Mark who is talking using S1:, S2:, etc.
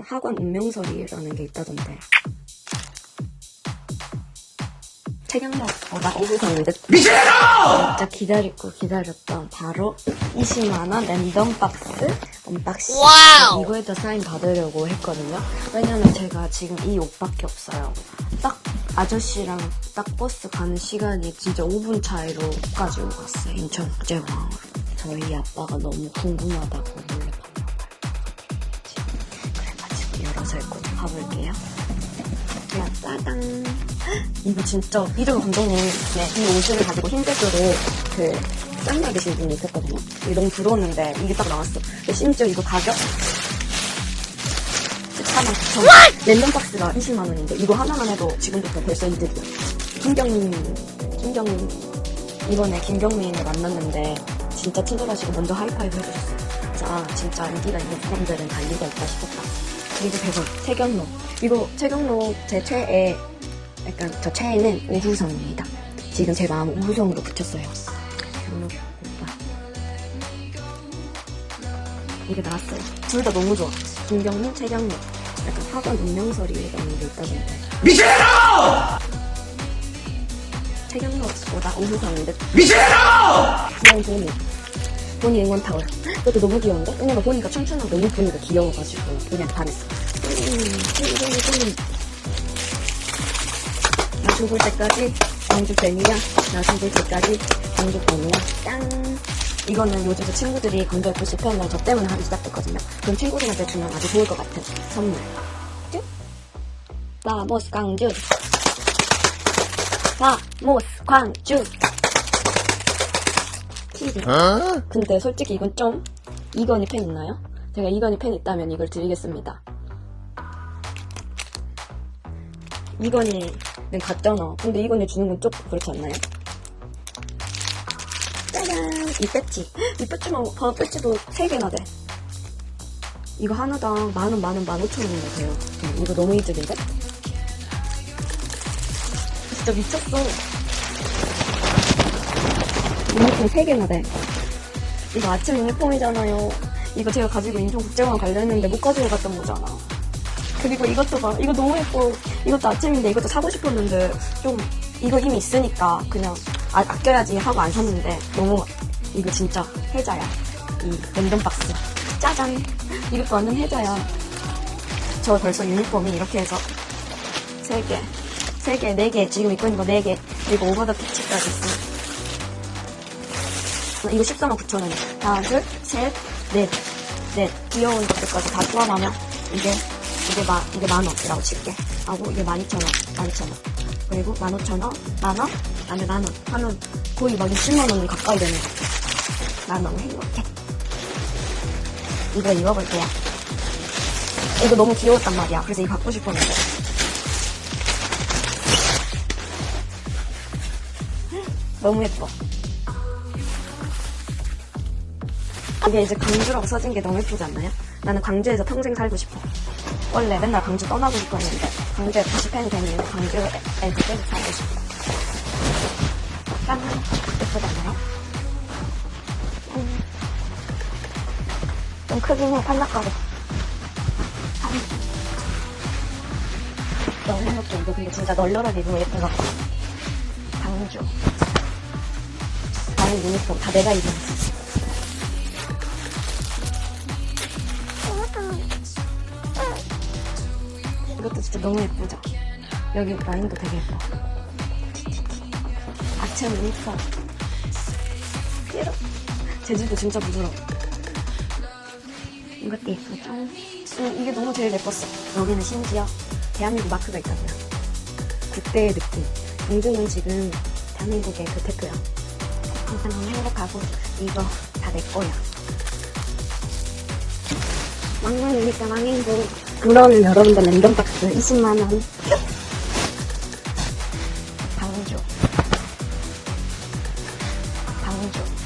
S1: 약간 학원 운명설이라는 게 있다던데. 책양목 어나 오후성인데. 진짜 기다리고 기다렸던 바로 20만원 랜덤 박스 언박싱.
S2: 와우!
S1: 이거에 다 사인 받으려고 했거든요. 왜냐면 제가 지금 이 옷밖에 없어요. 딱 아저씨랑 딱 버스 가는 시간이 진짜 5분 차이로까지 오고 갔어요. 인천 국제공항으로. 저희 아빠가 너무 궁금하다고 열어서 했거든요 가볼게요 야, 짜잔. 이거 진짜 이름 감독님 네, 이 옷을 가지고 흰색으로 그 쌍나 계신 분이 있었거든요. 이게 너무 부러웠는데 이게 딱 나왔어. 근데 심지어 이거 가격 14만 9천 원. 랜덤 박스가 20만 원인데 이거 하나만 해도 지금부터 벌써 이득이야. 김경민, 김경민 이번에 김경민을 만났는데 진짜 친절하시고 먼저 하이파이브 해주셨어요. 자, 진짜 인기가 있는 사람들은 달리가 있다 싶었다. 그리고 대박, 최경록. 이거 최경록 제 최애, 약간 저 최애는 오후성입니다. 지금 제 마음 오후성으로 붙였어요. 경록 오빠. 이게 나왔어요. 둘 다 너무 좋아. 김경록, 최경록. 약간 학원 운명설이라는 게 있다던데.
S3: 미친놈!
S1: 최경록보다 오후성인데
S3: 미친놈!
S1: 귀여운 보니. 보니 응원 타월. 이것도 너무 귀여운데? 왜냐면 보니가 춤추는 거 너무 보니가 귀여워가지고 보니한테 반했어. 나 죽을 때까지 방주 뱀이야. 나 죽을 때까지 방주 뱀이야. 짠. 이거는 요즘 제 친구들이 강조 FC 팬을 저 때문에 하기 시작했거든요. 그럼 친구들한테 주면 아주 좋을 것 같은 선물. 쭉. 바모스 강주. 바모스 광주. 치즈. 근데 솔직히 이건 좀 이건희 팬 있나요? 제가 이건희 팬 있다면 이걸 드리겠습니다. 이건희는 갔잖아. 근데 이건희 주는 건좀 그렇지 않나요? 짜잔! 이 배지. 이 배지만, 봐, 배지도 3개나 돼. 이거 하나당 만원, 만원, 만 오천 원이나 돼요. 음, 이거 너무 이득인데? 진짜 미쳤어. 유니폼 3개나 돼. 이거 아침 유니폼이잖아요. 이거 제가 가지고 인천국제공항 가려 했는데 못 가지고 갔던 거잖아. 그리고 이것도 봐. 이거 너무 예뻐. 이것도 아침인데 이것도 사고 싶었는데 좀 이거 이미 있으니까 그냥 아, 아껴야지 하고 안 샀는데 너무 이거 진짜 혜자야. 이 랜덤 박스. 짜잔. 이것도 완전 혜자야. 저 벌써 유니폼이 이렇게 해서 3개, 3개, 4개, 지금 입고 있는 거 4개, 그리고 오버더 피치까지 있어. 이거 14만 9천 원이야. 하나, 둘, 셋, 넷. 넷. 귀여운 것들까지 다 포함하면 이게, 이게 만, 이게 만 원이라고 칠게. 하고 이게 만 이천 원, 만 이천 원. 그리고 만 오천 원, 만 원, 다음에 만 원. 하면 거의 막 60만 원 가까이 되는 거. 난 너무 행복해. 이거 입어볼게요. 이거 너무 귀여웠단 말이야. 그래서 이거 갖고 싶었는데. 너무 예뻐. 이게 이제 광주라고 써진 게 너무 예쁘지 않나요? 나는 광주에서 평생 살고 싶어. 원래 맨날 광주 떠나고 싶었는데 광주에 다시 팬이 되는 이유 광주에 계속 살고 싶어. 짠! 예쁘지 않나요? 음. 좀 크긴 해, 팔락가루. 너무 행복해. 이거 근데 진짜 널널하게 입으면 같아. 광주. 나의 유니폼 다 내가 입은 거. 이것도 진짜 너무 예쁘죠? 여기 라인도 되게 예뻐. 아침 유니폼. 삐로. 제주도 진짜 부드러워. 이것도 예쁘죠? 음, 이게 너무 제일 예뻤어. 여기는 심지어 대한민국 마크가 있거든요. 그때의 느낌. 공주는 지금 대한민국의 그 태표야. 항상 너무 행복하고 이거 다 내 거야. 왕년이니까 왕행복. 불러오는 여러분들 랜덤박스 20만원 방조. 방조.